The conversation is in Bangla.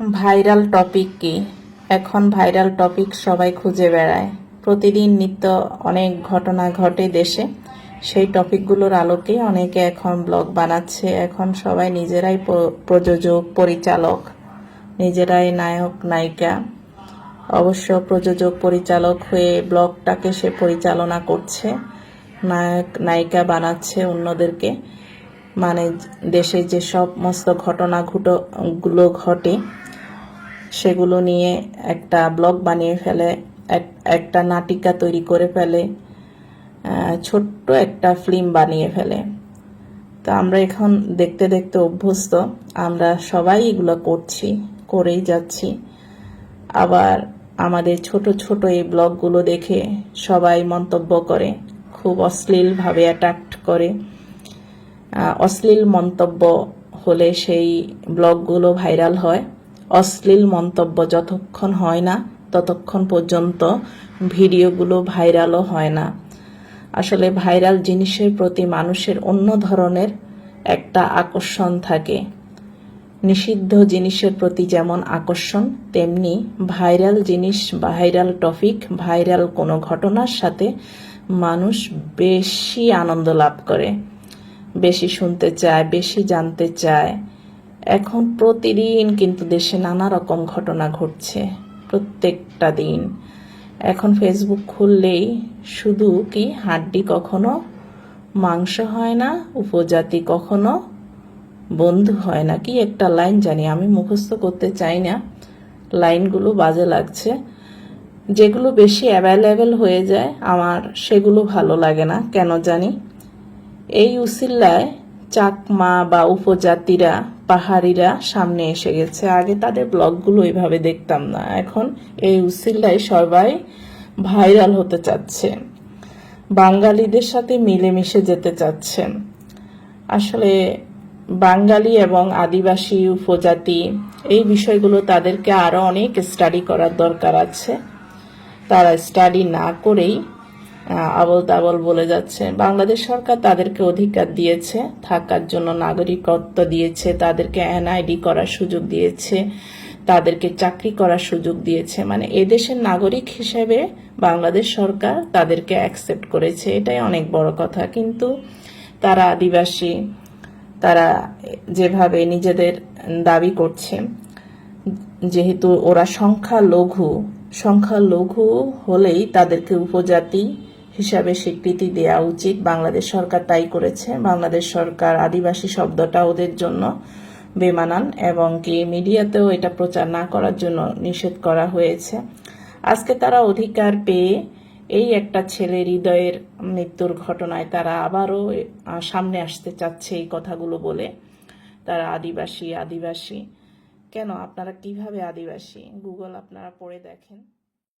ভাইরাল টপিক কি? এখন ভাইরাল টপিক সবাই খুঁজে বেড়ায়। প্রতিদিন নিত্য অনেক ঘটনা ঘটে দেশে। সেই টপিকগুলোর আলোকে অনেকে এখন ব্লগ বানাচ্ছে। এখন সবাই নিজেরাই প্রযোজক, পরিচালক, নিজেরাই নায়ক, নায়িকা। অবশ্য প্রযোজক, পরিচালক হয়ে ব্লগটাকে সে পরিচালনা করছে, নায়ক, নায়িকা বানাচ্ছে অন্যদেরকে। মানে দেশে যে সমস্ত ঘটনা ঘুটো, গুলো ঘটে, সেগুলো নিয়ে একটা ব্লগ বানিয়ে ফেলে, এক- একটা নাটিকা তৈরি করে ফেলে ছোট্ট একটা ফিল্ম বানিয়ে ফেলে। তো আমরা এখন দেখতে দেখতে অভ্যস্ত, আমরা সবাই এগুলো করছি, করেই যাচ্ছি। আবার আমাদের ছোট ছোট এই ব্লগগুলো দেখে সবাই মন্তব্য করে, খুব অশ্লীলভাবে অ্যাট্রাক্ট করে। অশ্লীল মন্তব্য হলে সেই ব্লগগুলো ভাইরাল হয়। অশ্লীল মন্তব্য যতক্ষণ হয় না, ততক্ষণ পর্যন্ত ভিডিওগুলো ভাইরালও হয় না। আসলে ভাইরাল জিনিসের প্রতি মানুষের অন্য ধরনের একটা আকর্ষণ থাকে। নিষিদ্ধ জিনিসের প্রতি যেমন আকর্ষণ, তেমনি ভাইরাল জিনিস, ভাইরাল টপিক, ভাইরাল কোনো ঘটনার সাথে মানুষ বেশি আনন্দ লাভ করে। বেশি শুনতে চায়, বেশি জানতে চায়। এখন প্রতিদিন কিন্তু দেশে নানা রকম ঘটনা ঘটছে, প্রত্যেকটা দিন। এখন ফেসবুক খুললেই শুধু কি হাড্ডি কখনো মাংস হয় না, উপজাতি কখনো বন্ধু হয় না, কি একটা লাইন জানি, আমি মুখস্থ করতে চাই না। লাইনগুলো বাজে লাগছে। যেগুলো বেশি অ্যাভেলেবেল হয়ে যায়, আমার সেগুলো ভালো লাগে না, কেন জানি? এই উসিল্লায় চাকমা বা উপজাতিরা, পাহাড়িরা সামনে এসে গেছে। আগে তাদের ব্লগগুলো এইভাবে দেখতাম না। এখন এই উসিল্লায় সবাই ভাইরাল হতে চাচ্ছে। বাঙালিদের সাথে মিলেমিশে যেতে চাচ্ছেন। আসলে বাঙালি এবং আদিবাসী, উপজাতি, এই বিষয়গুলো তাদেরকে আরও অনেক স্টাডি করার দরকার আছে। তারা স্টাডি না করেই আবল তাবল বলে যাচ্ছে। বাংলাদেশ সরকার তাদেরকে অধিকার দিয়েছে, থাকার জন্য নাগরিকত্ব দিয়েছে, তাদেরকে এনআইডি করার সুযোগ দিয়েছে, তাদেরকে চাকরি করার সুযোগ দিয়েছে। মানে এদেশের নাগরিক হিসেবে বাংলাদেশ সরকার তাদেরকে অ্যাকসেপ্ট করেছে, এটাই অনেক বড় কথা। কিন্তু তারা আদিবাসী, তারা যেভাবে নিজেদের দাবি করছে, যেহেতু ওরা সংখ্যা লঘু সংখ্যা লঘু হলেই তাদেরকে উপজাতি হিসাবে স্বীকৃতি দেওয়া উচিত। বাংলাদেশ সরকার তাই করেছে। বাংলাদেশ সরকার আদিবাসী শব্দটা ওদের জন্য বেমানান এবং কি মিডিয়াতেও এটা প্রচার না করার জন্য নিষেধ করা হয়েছে। আজকে তারা অধিকার পেয়ে এই একটা ছেলে হৃদয়ের মৃত্যুর ঘটনায় তারা আবারও সামনে আসতে চাচ্ছে এই কথাগুলো বলে। তারা আদিবাসী আদিবাসী। কেন? আপনারা কীভাবে আদিবাসী? গুগল আপনারা পড়ে দেখেন।